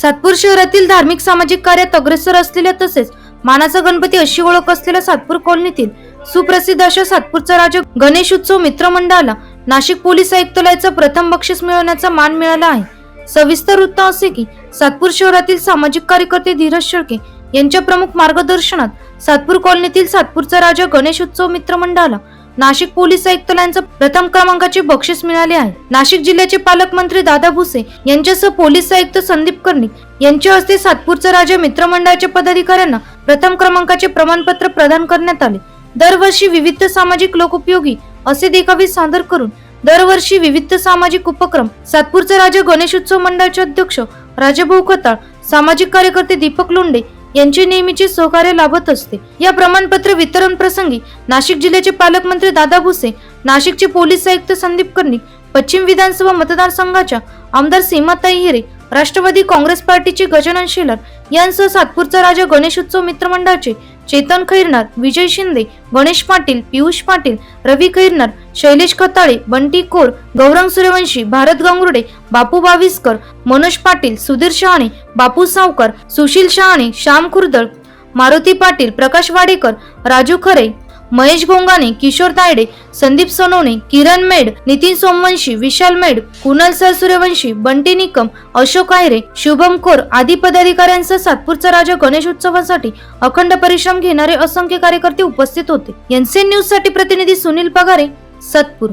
सातपूर शहरातील धार्मिक सामाजिक कार्यात अग्रेसर असलेल्या तसेच मानाचा गणपती अशी ओळख असलेल्या सातपूर कॉलनीतील सुप्रसिद्ध अशा सातपूरचा राजा गणेश उत्सव मित्रमंडळाला नाशिक पोलीस आयुक्तालयाचा प्रथम बक्षीस मिळवण्याचा मान मिळाला आहे. सविस्तर वृत्त असे की सातपूर शहरातील सामाजिक कार्यकर्ते धीरज शेळके यांच्या प्रमुख मार्गदर्शनात सातपूर कॉलनीतील सातपूरचा राजा गणेश उत्सव मित्रमंडळाला नाशिक पोलीस आयुक्तालयांचा प्रथम क्रमांकाचे बक्षीस मिळाले आहे. नाशिक जिल्ह्याचे पालकमंत्री दादा भुसे यांच्यासह पोलीस आयुक्त संदीप कर्णिक यांच्या हस्ते सातपूरचा राजा मित्रमंडळाच्या पदाधिकाऱ्यांना प्रथम क्रमांकाचे प्रमाणपत्र प्रदान करण्यात आले. दरवर्षी विविध सामाजिक लोकोपयोगी असे देखावे सादर करून दरवर्षी विविध सामाजिक उपक्रम सातपूरचा राजा गणेशोत्सव मंडळाचे अध्यक्ष राजाभाऊ खताळ सामाजिक कार्यकर्ते दीपक लोंडे यांचे नेहमीचे सहकार्य लाभत असते. या प्रमाणपत्र वितरण प्रसंगी नाशिक जिल्ह्याचे पालकमंत्री दादा भुसे नाशिकचे पोलीस आयुक्त संदीप कर्णिक पश्चिम विधानसभा मतदारसंघाच्या आमदार सीमाताई हिरे राष्ट्रवादी काँग्रेस पार्टीचे गजानन शेलर यांसह सातपूरचा राजा गणेशोत्सव मित्रमंडळाचे चेतन खैरनार विजय शिंदे गणेश पाटील पियुष पाटील रवी खैरनार शैलेश खताळे बंटी कोर गौरंग सूर्यवंशी भारत गांगुर्डे बापू बाविस्कर मनोज पाटील सुधीर शहाणे बापू सावकर सुशील शहाणे श्याम खुर्दळ मारुती पाटील प्रकाश वाडेकर राजू खरे महेश गोंगाने किशोर तायडे संदीप सोनवणे किरण मेड नितीन सोमवंशी विशाल मेड कुणाल सरसूर्यवंशी बंटी निकम अशोक आयरे शुभम खोर आदी पदाधिकाऱ्यांसह सातपूरचा राजा गणेश उत्सवासाठी अखंड परिश्रम घेणारे असंख्य कार्यकर्ते उपस्थित होते. एनसीएन न्यूजसाठी प्रतिनिधी सुनील पगारे सातपूर.